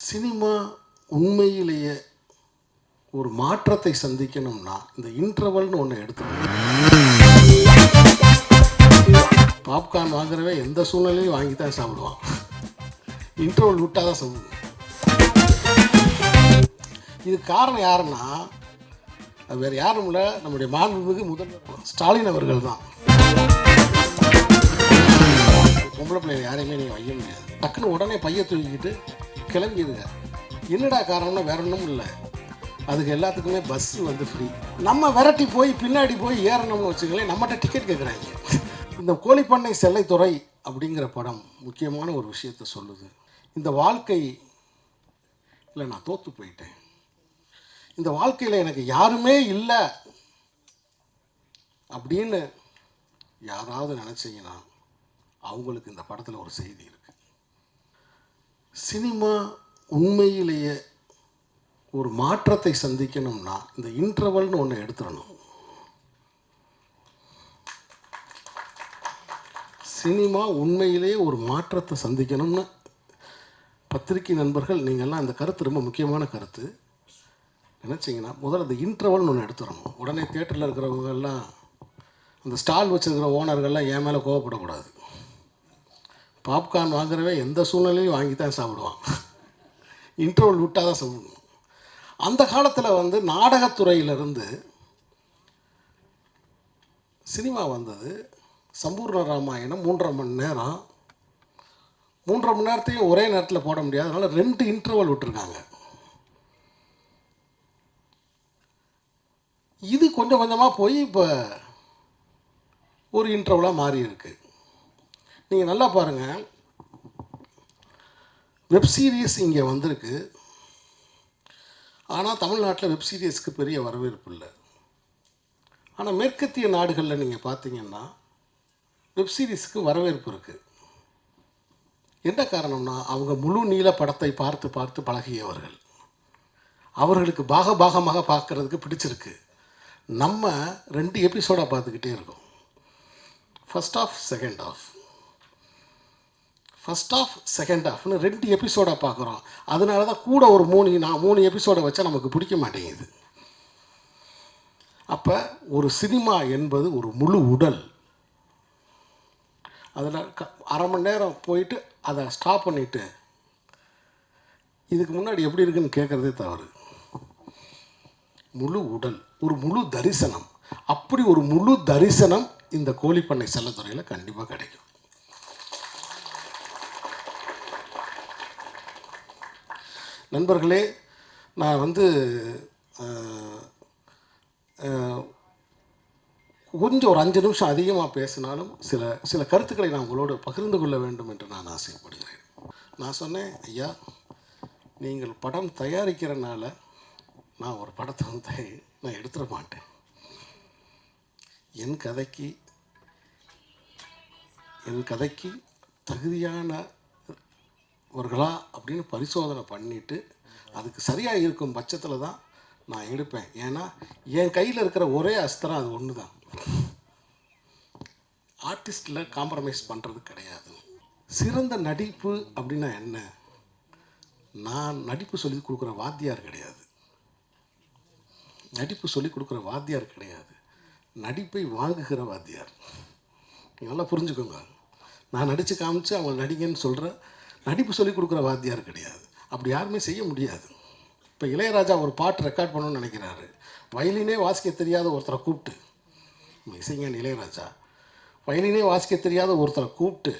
Cinema உண்மையிலேயே ஒரு மாற்றத்தை சந்திக்கணும்னா இந்த இன்டர்வல்னு ஒன்று எடுத்துக்கணும். பாப்கார்ன் வாங்குறவே எந்த சூழ்நிலையும் வாங்கி தான் சாப்பிடுவான். இன்டர்வல் விட்டால் தான் சாப்பிடுவோம் இது காரணம் யாருன்னா அது வேறு யாரும் இல்லை நம்முடைய மாண்புமிகு முதல்வர் ஸ்டாலின் அவர்கள் தான். பொம்பளை பிள்ளைங்க யாரையுமே நீங்கள் வைக்க முடியாது. டக்குன்னு உடனே பைய தூக்கிக்கிட்டு கிளம்பிடுங்க. என்னடா காரணம்னா வேற ஒன்றும் இல்லை. அதுக்கு எல்லாத்துக்குமே பஸ் வந்து ஃப்ரீ நம்ம விரட்டி போய் பின்னாடி போய் ஏறணும்னு வச்சுங்களேன் நம்மகிட்ட டிக்கெட் கேட்குறாங்க இந்த கோழிப்பண்ணை செல்லைத்துறை அப்படிங்கிற படம் முக்கியமான ஒரு விஷயத்தை சொல்லுது. இந்த வாழ்க்கை இல்லை நான் தோற்று போயிட்டேன். இந்த வாழ்க்கையில் எனக்கு யாருமே இல்லை அப்படின்னு யாராவது நினச்சிங்கன்னா அவங்களுக்கு இந்த படத்தில் ஒரு செய்தி இருக்குது சினிமா உண்மையிலேயே ஒரு மாற்றத்தை சந்திக்கணும்னா இந்த இன்டர்வல்னு ஒன்று எடுத்துடணும். சினிமா உண்மையிலேயே ஒரு மாற்றத்தை சந்திக்கணும்னு பத்திரிகை நண்பர்கள் நீங்கள்லாம் இந்த கருத்து ரொம்ப முக்கியமான கருத்து. நினச்சிங்கன்னா முதல்ல அந்த இன்டர்வல்னு ஒன்று எடுத்துடணும். உடனே தேட்டரில் இருக்கிறவங்கெல்லாம் அந்த ஸ்டால் வச்சுருக்கிற ஓனர்கள்லாம் என் மேலே கோவப்படக்கூடாது. பாப்கார்ன் வாங்குறவன் எந்த சூழ்நிலையும் வாங்கி தான் சாப்பிடுவான். இன்டர்வல் விட்டால் தான் சாப்பிடணும் அந்த காலத்தில் வந்து நாடகத்துறையிலிருந்து சினிமா வந்தது. சம்பூர்ண ராமாயணம் மூன்றரை மணி நேரம். மூன்றரை மணி நேரத்தையும் ஒரே நேரத்தில் போட முடியாது. அதனால் ரெண்டு இன்டர்வல் விட்டுருக்காங்க. இது கொஞ்சம் கொஞ்சமாக போய் இப்போ ஒரு இன்டர்வலாக மாறி இருக்குது நீங்கள் நல்லா பாருங்கள் வெப் சீரிஸ் இங்கே வந்திருக்கு. ஆனால் தமிழ்நாட்டில் வெப் சீரிஸ்க்கு பெரிய வரவேற்பு இல்லை. ஆனால் மேற்கத்திய நாடுகளில் நீங்கள் பார்த்தீங்கன்னா வெப் சீரிஸ்க்கு வரவேற்பு இருக்குது என்ன காரணம்னா அவங்க முழு நீள படத்தை பார்த்து பார்த்து பழகியவர்கள். அவர்களுக்கு பாக பாகமாக பார்க்கறதுக்கு பிடிச்சிருக்கு. நம்ம ரெண்டு எபிசோடாக பார்த்துக்கிட்டே இருக்கோம். First half second half first half second ஆஃப்னு ரெண்டு எபிசோடாக பார்க்குறோம். அதனால தான் கூட ஒரு மூணு நான் மூணு எபிசோடை வச்சா நமக்கு பிடிக்க மாட்டேங்குது. அப்போ ஒரு சினிமா என்பது ஒரு முழு உடல். அதில் க அரை மணி நேரம் போயிட்டு அதை ஸ்டாப் பண்ணிவிட்டு இதுக்கு முன்னாடி எப்படி இருக்குன்னு கேட்குறதே தவறு. முழு உடல் ஒரு முழு தரிசனம். அப்படி ஒரு முழு தரிசனம் இந்த கோழிப்பண்ணை செல்லத்துறையில் கண்டிப்பாக கிடைக்கும். நண்பர்களே நான் வந்து கொஞ்சம் ஒரு அஞ்சு நிமிஷம் அதிகமாக பேசினாலும் சில சில கருத்துக்களை நான் உங்களோடு பகிர்ந்து கொள்ள வேண்டும் என்று நான் ஆசைப்படுகிறேன். நான் சொன்னேன் ஐயா நீங்கள் படம் தயாரிக்கிறனால நான் ஒரு படத்தை வந்து நான் எடுத்துட மாட்டேன். என் கதைக்கு என் கதைக்கு தகுதியான தகுதியானவர்களா அப்படின்னு பரிசோதனை பண்ணிட்டு அதுக்கு சரியாக இருக்கும் பட்சத்தில் தான் நான் எடுப்பேன். ஏன்னா என் கையில் இருக்கிற ஒரே அஸ்திரம் அது ஒன்று தான் ஆர்டிஸ்டில் காம்ப்ரமைஸ் பண்ணுறது கிடையாது. சிறந்த நடிப்பு அப்படின்னா என்ன? நான் நடிப்பு சொல்லி கொடுக்குற வாத்தியார் கிடையாது. நடிப்பு சொல்லி கொடுக்குற வாத்தியார் கிடையாது. நடிப்பை வாங்குகிற வாத்தியார். நீங்க நல்லா புரிஞ்சுக்கோங்க. நான் நடித்து காமிச்சு அவங்க நடிகன்னு சொல்கிற நடிப்பு சொல்லிக் கொடுக்குற வாத்தியார் கிடையாது. அப்படி யாருமே செய்ய முடியாது. இப்போ இளையராஜா ஒரு பாட்டு ரெக்கார்ட் பண்ணணும்னு நினைக்கிறாரு. வயலினே வாசிக்க தெரியாத ஒருத்தரை கூப்பிட்டு. நம்ம இளையராஜா வயலினே வாசிக்க தெரியாத ஒருத்தரை கூப்பிட்டு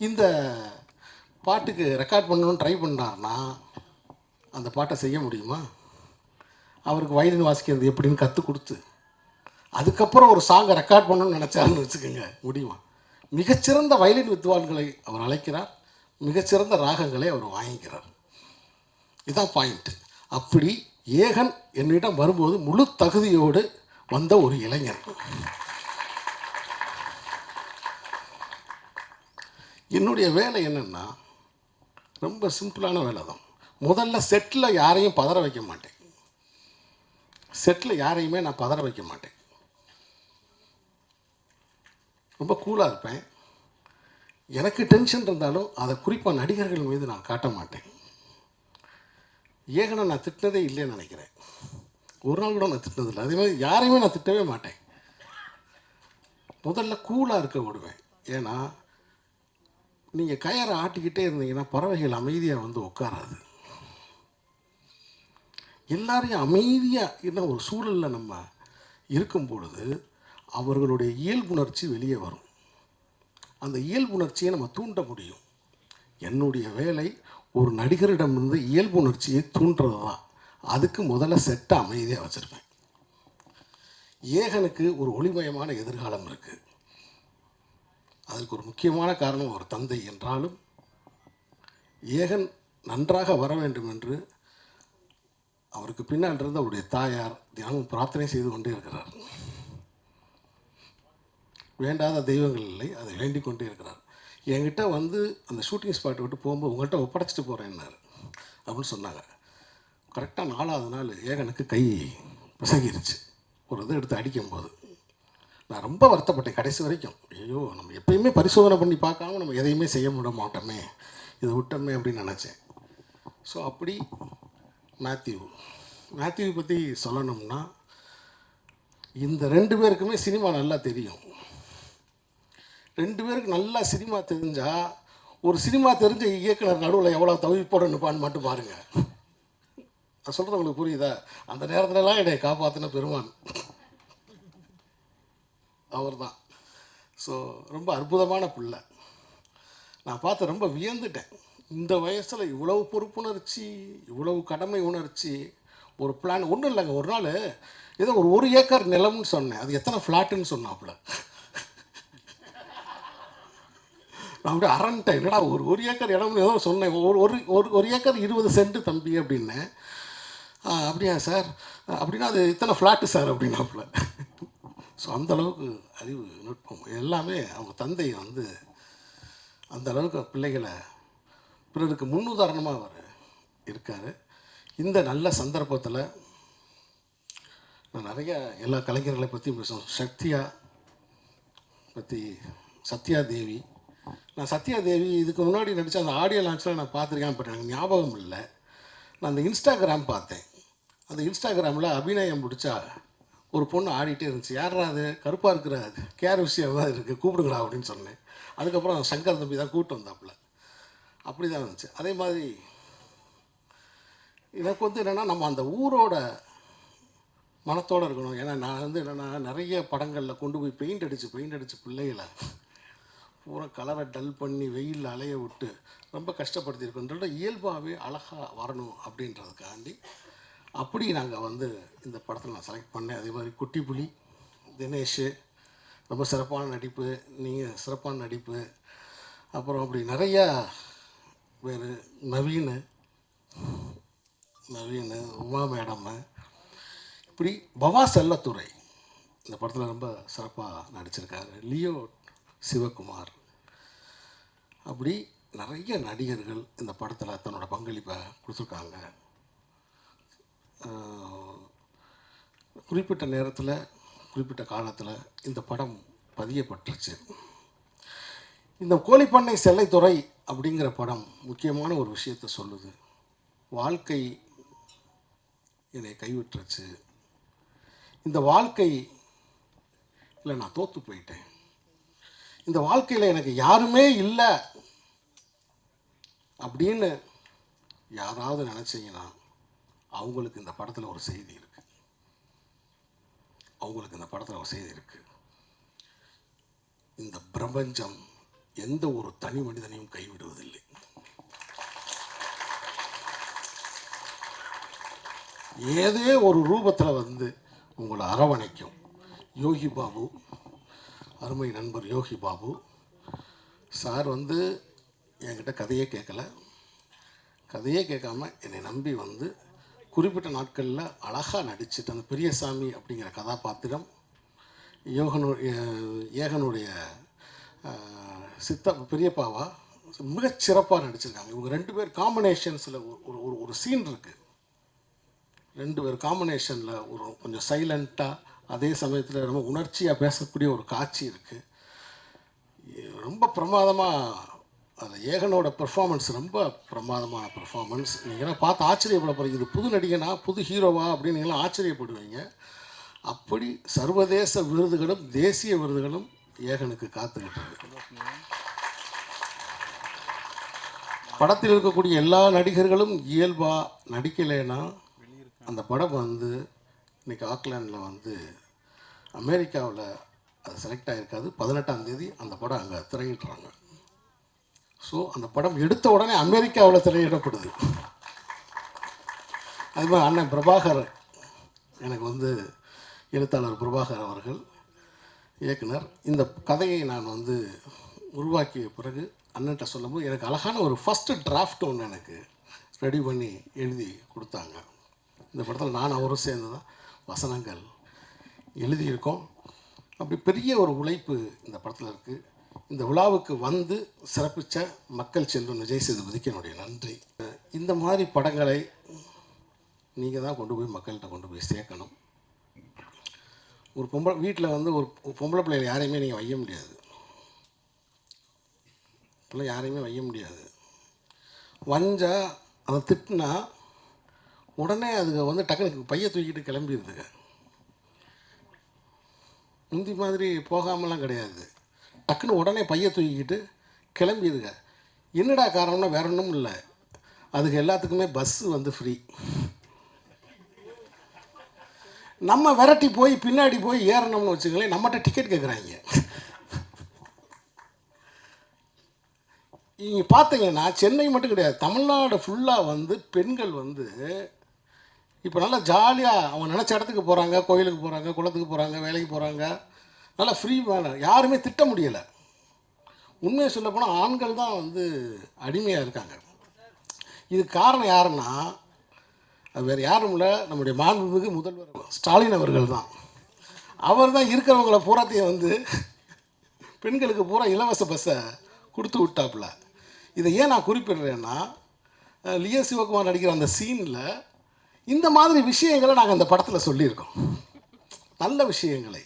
இந்த பாட்டுக்கு ரெக்கார்ட் பண்ணணும்னு ட்ரை பண்ணார்னா அந்த பாட்டை செய்ய முடியுமா? அவருக்கு வயலின் வாசிக்கிறது எப்படின்னு கற்றுக் கொடுத்து அதுக்கப்புறம் ஒரு சாங்கை ரெக்கார்ட் பண்ணணும்னு நினச்சாருன்னு வச்சுக்கோங்க முடியுமா? மிகச்சிறந்த வயலின் வித்வான்களை அவர் அழைக்கிறார். மிகச்சிறந்த ராகங்களை அவர் வாங்கிக்கிறார். இதுதான் பாயிண்ட்டு அப்படி ஏகன் என்னிடம் வரும்போது முழு தகுதியோடு வந்த ஒரு இளைஞர். என்னுடைய வேலை என்னென்னா ரொம்ப சிம்பிளான வேலை தான். முதல்ல செட்டில் யாரையும் பதற வைக்க மாட்டேன். செட்டில் யாரையுமே நான் பதற வைக்க மாட்டேன். ரொம்ப கூலாக இருப்பேன். எனக்கு டென்ஷன் இருந்தாலும் அதை குறிப்பாக நடிகர்கள் மீது நான் காட்ட மாட்டேன். ஏகனை நான் திட்டினதே இல்லைன்னு நினைக்கிறேன். ஒரு நாள் கூட நான் திட்டினதில்லை அதே மாதிரி யாரையுமே நான் திட்டவே மாட்டேன். முதல்ல கூலாக இருக்க விடுவேன். ஏன்னா நீங்கள் கயரை ஆட்டிக்கிட்டே இருந்தீங்கன்னா பறவைகள் அமைதியாக வந்து உட்காராது. எல்லாரையும் அமைதியாக என்ன ஒரு சூழலில் நம்ம இருக்கும் பொழுது அவர்களுடைய இயல்புணர்ச்சி வெளியே வரும். அந்த இயல்புணர்ச்சியை நம்ம தூண்ட முடியும். என்னுடைய வேலை ஒரு நடிகரிடமிருந்து இயல்புணர்ச்சியை தூண்டுறது தான். அதுக்கு முதல்ல செட்டை அமைதியாக வச்சுருப்பேன். ஏகனுக்கு ஒரு ஒளிமயமான எதிர்காலம் இருக்குது அதற்கு ஒரு முக்கியமான காரணம் ஒரு தந்தை என்றாலும் ஏகன் நன்றாக வர வேண்டும் என்று அவருக்கு பின்னால் இருந்து அவருடைய தாயார் தினமும் பிரார்த்தனை செய்து கொண்டே இருக்கிறார். வேண்டாத தெய்வங்கள் இல்லை அதை வேண்டிக் கொண்டே இருக்கிறார். என்கிட்ட வந்து அந்த ஷூட்டிங் ஸ்பாட்டை விட்டு போகும்போது உங்கள்கிட்ட ஒப்படைச்சிட்டு போகிறேன்னாரு அப்படின்னு சொன்னாங்க. கரெக்டாக நாலாவது நாள் ஏகனுக்கு கை பிசகிருச்சு ஒரு இது எடுத்து அடிக்கும்போது. நான் ரொம்ப வருத்தப்பட்டேன் கடைசி வரைக்கும். ஐயோ நம்ம எப்பயுமே பரிசோதனை பண்ணி பார்க்காம நம்ம எதையுமே செய்ய விட மாட்டோமே. இதை விட்டோமே அப்படின்னு நினச்சேன். ஸோ அப்படி மேத்யூ மேத்யூ பற்றி சொல்லணும்னா இந்த ரெண்டு பேருக்குமே சினிமா நல்லா தெரியும். ரெண்டு பேருக்கு நல்லா சினிமா தெரிஞ்சால் ஒரு சினிமா தெரிஞ்ச இயக்குனர் நடுவில் எவ்வளோ தவிப்போட நிற்பான்னு மட்டும் பாருங்க. நான் சொல்கிறது உங்களுக்கு புரியுதா? அந்த நேரத்துலலாம் என்னை காப்பாற்றின பெருமான். அவர் தான் ஸோ ரொம்ப அற்புதமான பிள்ளை. நான் பார்த்து ரொம்ப வியந்துட்டேன். இந்த வயசில் இவ்வளவு பொறுப்புணர்ச்சி இவ்வளவு கடமை உணர்ச்சி ஒரு பிளான் ஒன்றும் இல்லைங்க ஒரு நாள் ஏதோ ஒரு ஒரு ஏக்கர் நிலம்னு சொன்னேன். அது எத்தனை ஃப்ளாட்டுன்னு சொன்னாப்புல. நான் அப்படியே அரண்டேன் என்னடா ஒரு ஒரு ஏக்கர் இடம்னு ஏதோ சொன்னேன். ஒரு ஒரு ஒரு ஒரு ஏக்கர் இருபது சென்ட் தம்பி அப்படின்னேன் அப்படியா சார்? அப்படின்னா அது இத்தனை ஃப்ளாட்டு சார் அப்படின்னாப்புல. ஸோ அந்தளவுக்கு அறிவு நுட்பம் எல்லாமே அவங்க தந்தை வந்து அந்த அளவுக்கு பிள்ளைகளை பிறருக்கு முன்னுதாரணமாக அவர் இருக்கார். இந்த நல்ல சந்தர்ப்பத்தில் நான் நிறைய எல்லா கலைஞர்களை பற்றி பேசுவோம் சக்தியா பற்றி சத்யா தேவி நான் சத்யா தேவி இதுக்கு முன்னாடி நடித்த அந்த ஆடியோ லான்ச்சில் நான் பார்த்துருக்கேன் பட் எனக்கு ஞாபகம் இல்லை. நான் அந்த இன்ஸ்டாகிராம் பார்த்தேன். அந்த இன்ஸ்டாகிராமில் அபிநயம் பிடிச்சா ஒரு பொண்ணு ஆடிட்டே இருந்துச்சு. யாரா அது? கருப்பாக இருக்கிற கேர் விஷயம் தான் இருக்குது கூப்பிடுங்களா அப்படின்னு சொன்னேன். அதுக்கப்புறம் சங்கர் தம்பி தான் கூப்பிட்டு வந்தாப்புல. அப்படி தான் இருந்துச்சு. அதே மாதிரி எனக்கு வந்து என்னென்னா நம்ம அந்த ஊரோட மனத்தோடு இருக்கணும். ஏன்னா நான் வந்து என்னென்னா நிறைய படங்களில் கொண்டு போய் பெயிண்ட் அடித்து பெயிண்ட் அடித்து பிள்ளைகளை பூரா கலரை டல் பண்ணி வெயிலில் அலைய விட்டு ரொம்ப கஷ்டப்படுத்தியிருக்கோன்றத இயல்பாகவே அழகாக வரணும் அப்படின்றதுக்காண்டி அப்படி நாங்கள் வந்து இந்த படத்தில் நான் செலக்ட் பண்ணேன். அதே மாதிரி குட்டி புலி தினேஷ் ரொம்ப சிறப்பான நடிப்பு நீங்கள் சிறப்பான நடிப்பு. அப்புறம் அப்படி நிறையா பேர் நவீன் நவீன் உமா மேடம் இப்படி பவா செல்லத்துறை இந்த படத்தில் ரொம்ப சிறப்பாக நடிச்சிருக்காரு. லியோ சிவகுமார். அப்படி நிறைய நடிகர்கள் இந்த படத்தில் தன்னோட பங்களிப்பை கொடுத்துருக்காங்க. குறிப்பிட்ட நேரத்தில் குறிப்பிட்ட காலத்தில் இந்த படம் பதியப்பட்டுருச்சு. இந்த கோழிப்பண்ணை செல்லைத்துறை அப்படிங்கிற படம் முக்கியமான ஒரு விஷயத்தை சொல்லுது. வாழ்க்கை என்னை கைவிட்டுருச்சு. இந்த வாழ்க்கை இல்லை நான் தோற்று போயிட்டேன். இந்த வாழ்க்கையில் எனக்கு யாருமே இல்லை அப்படின்னு யாராவது நினச்சிங்கன்னா அவங்களுக்கு இந்த படத்தில் ஒரு செய்தி இருக்குது அவங்களுக்கு இந்த படத்தில் ஒரு செய்தி இருக்குது இந்த பிரபஞ்சம் எந்த ஒரு தனி மனிதனையும் கைவிடுவதில்லை. ஏதே ஒரு ரூபத்தில் வந்து உங்களை அரவணைக்கும். யோகி பாபு அருமை நண்பர் யோகி பாபு. சார் வந்து என்கிட்ட கதையே கேட்கல. கதையே கேட்காம என்னை நம்பி வந்து குறிப்பிட்ட நாட்களில் அழகாக நடிச்சிட்டு அந்த பெரியசாமி அப்படிங்கிற கதாபாத்திரம் யோகனு ஏகனுடைய சித்த பெரியப்பாவா மிகச்சிறப்பாக நடிச்சிருக்காங்க. இவங்க ரெண்டு பேர் காம்பினேஷன்ஸில் ஒரு ஒரு ஒரு சீன் இருக்குது ரெண்டு பேர் காம்பினேஷனில் ஒரு கொஞ்சம் சைலண்ட்டாக அதே சமயத்தில் ரொம்ப உணர்ச்சியாக பேசக்கூடிய ஒரு காட்சி இருக்குது ரொம்ப பிரமாதமாக அந்த ஏகனோட பெர்ஃபார்மன்ஸ் ரொம்ப பிரமாதமான பெர்ஃபார்மன்ஸ் நீங்களாம் பார்த்து ஆச்சரியப்பட போகிறீங்க இது புது நடிகனா புது ஹீரோவா அப்படின்னு நீங்களாம் ஆச்சரியப்படுவீங்க. அப்படி சர்வதேச விருதுகளும் தேசிய விருதுகளும் ஏகனுக்கு காத்துக்கிட்டு இருக்கு படத்தில் இருக்கக்கூடிய எல்லா நடிகர்களும் இயல்பாக நடிக்கலைன்னா அந்த படம் வந்து இன்றைக்கி ஆக்லாண்டில் வந்து அமெரிக்காவில் அது செலக்ட் ஆகிருக்காது பதினெட்டாம் தேதி அந்த படம் அங்கே திரையிடுறாங்க. ஸோ அந்த படம் எடுத்த உடனே அமெரிக்காவில் திரையிடப்படுது. அது மாதிரி அண்ணன் பிரபாகர் எனக்கு வந்து எழுத்தாளர் பிரபாகர் அவர்கள் இயக்குனர். இந்த கதையை நான் வந்து உருவாக்கிய பிறகு அண்ணன்ட்ட சொல்லும்போது எனக்கு அழகான ஒரு ஃபஸ்ட்டு டிராஃப்ட் ஒன்று எனக்கு ரெடி பண்ணி எழுதி கொடுத்தாங்க. இந்த படத்தில் நான் அவரும் சேர்ந்து தான் வசனங்கள் எழுதியிருக்கோம். அப்படி பெரிய ஒரு உழைப்பு இந்த படத்தில் இருக்குது இந்த விழாவுக்கு வந்து சிறப்பித்த மக்கள் செல்வன் விஜய் சேதுபதிக்கு என்னுடைய நன்றி. இந்த மாதிரி படங்களை நீங்கள் தான் கொண்டு போய் மக்கள்கிட்ட கொண்டு போய் சேர்க்கணும். ஒரு பொம்பளை வீட்டில் வந்து ஒரு பொம்பளை பிள்ளைகளை யாரையுமே நீங்கள் வைய முடியாது. பிள்ளை யாரையுமே வைய முடியாது. வஞ்சா அதை திட்டினா உடனே அதுங்க வந்து டக்குனு பைய தூக்கிட்டு கிளம்பிடுதுங்க முந்தி மாதிரி போகாமலாம் கிடையாது. டக்குன்னு உடனே பைய தூக்கிக்கிட்டு கிளம்பிடுதுங்க என்னடா காரணம்னா வேற ஒன்றும் இல்லை. அதுக்கு எல்லாத்துக்குமே பஸ்ஸு வந்து ஃப்ரீ நம்ம விரட்டி போய் பின்னாடி போய் ஏறணும்னு வச்சுங்களேன் நம்மகிட்ட டிக்கெட் கேட்குறாங்க நீங்கள் பார்த்தீங்கன்னா சென்னை மட்டும் கிடையாது தமிழ்நாடு ஃபுல்லாக வந்து பெண்கள் வந்து இப்போ நல்லா ஜாலியாக அவங்க நினச்ச இடத்துக்கு போகிறாங்க கோயிலுக்கு போகிறாங்க குளத்துக்கு போகிறாங்க வேலைக்கு போகிறாங்க நல்லா ஃப்ரீ வேணும் யாருமே திட்ட முடியலை. உண்மையை சொல்லப்போனால் ஆண்கள் தான் வந்து அடிமையாக இருக்காங்க. இதுக்கு காரணம் யாருன்னா அது வேறு யாரும் இல்லை நம்முடைய மாண்புமிகு முதல்வர் ஸ்டாலின் அவர்கள் தான். அவர் தான் இருக்கிறவங்கள பூராத்தையும் வந்து பெண்களுக்கு பூரா இலவச பஸ்ஸை கொடுத்து விட்டாப்புல. இதை ஏன் நான் குறிப்பிடுறேன்னா லியோ சிவகுமார் நடிக்கிற அந்த சீனில் இந்த மாதிரி விஷயங்களை நாங்கள் அந்த படத்தில் சொல்லியிருக்கோம். நல்ல விஷயங்களை.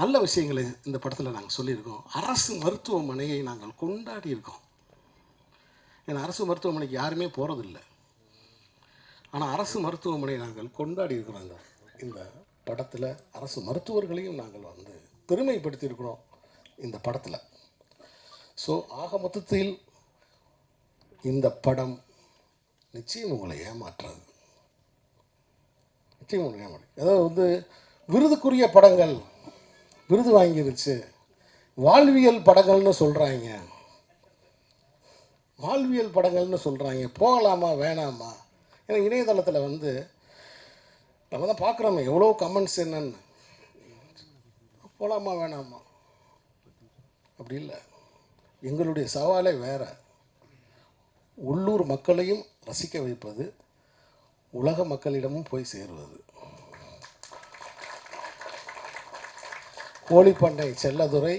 நல்ல விஷயங்களை இந்த படத்தில் நாங்கள் சொல்லியிருக்கோம். அரசு மருத்துவமனையை நாங்கள் கொண்டாடி இருக்கோம் ஏன்னா அரசு மருத்துவமனைக்கு யாருமே போகிறதில்ல ஆனால் அரசு மருத்துவமனை நாங்கள் கொண்டாடி இருக்கிறோம் இந்த இந்த படத்தில் அரசு மருத்துவர்களையும் நாங்கள் வந்து பெருமைப்படுத்தியிருக்கிறோம் இந்த படத்தில். ஸோ ஆக மொத்தத்தில் இந்த படம் நிச்சயம் உங்களை ஏமாற்றாது. நிச்சயம் உங்களை ஏமாற்று அதாவது வந்து விருதுக்குரிய படங்கள் விருது வாங்கிருச்சு வாழ்வியல் படங்கள்னு சொல்கிறாங்க வாழ்வியல் படங்கள்னு சொல்கிறாங்க போகலாமா வேணாமா? ஏன்னா இணையதளத்தில் வந்து நம்ம தான் பார்க்குறோமே எவ்வளோ கமெண்ட்ஸ் என்னன்னு. போகலாமா வேணாமா? அப்படி இல்லை. எங்களுடைய சவாலே வேறு. உள்ளூர் மக்களையும் ரசிக்க வைப்பது உலக மக்களிடமும் போய் சேருவது. கோழிப்பண்டை செல்லதுரை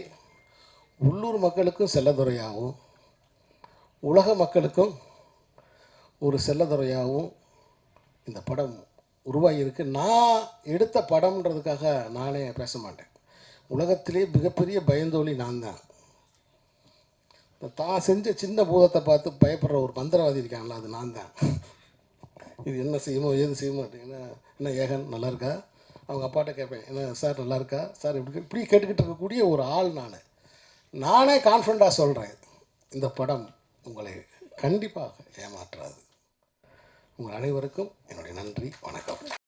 உள்ளூர் மக்களுக்கும் செல்லதுரையாகவும் உலக மக்களுக்கும் ஒரு செல்லதுறையாகவும் இந்த படம் உருவாகியிருக்கு. நான் எடுத்த படம்ன்றதுக்காக நானே பேச மாட்டேன். உலகத்திலே மிகப்பெரிய பயந்தோலி நான் தான் இந்த தான் செஞ்ச சின்ன பூதத்தை பார்த்து பயப்படுற ஒரு மந்திரவாதி இருக்காங்களா அது நான் தான். இது என்ன செய்யுமோ ஏது செய்யுமோ என்ன என்ன ஏகன் நல்லா இருக்கா? அவங்க அப்பாட்ட கேட்பேன் என்ன சார் நல்லா இருக்கா? சார் இப்படி இப்படி கேட்டுக்கிட்டு இருக்கக்கூடிய ஒரு ஆள் நான். நானே கான்ஃபிடண்ட்டாக சொல்கிறேன் இந்த படம் உங்களை கண்டிப்பாக ஏமாற்றாது. உங்கள் அனைவருக்கும் என்னுடைய நன்றி வணக்கம்.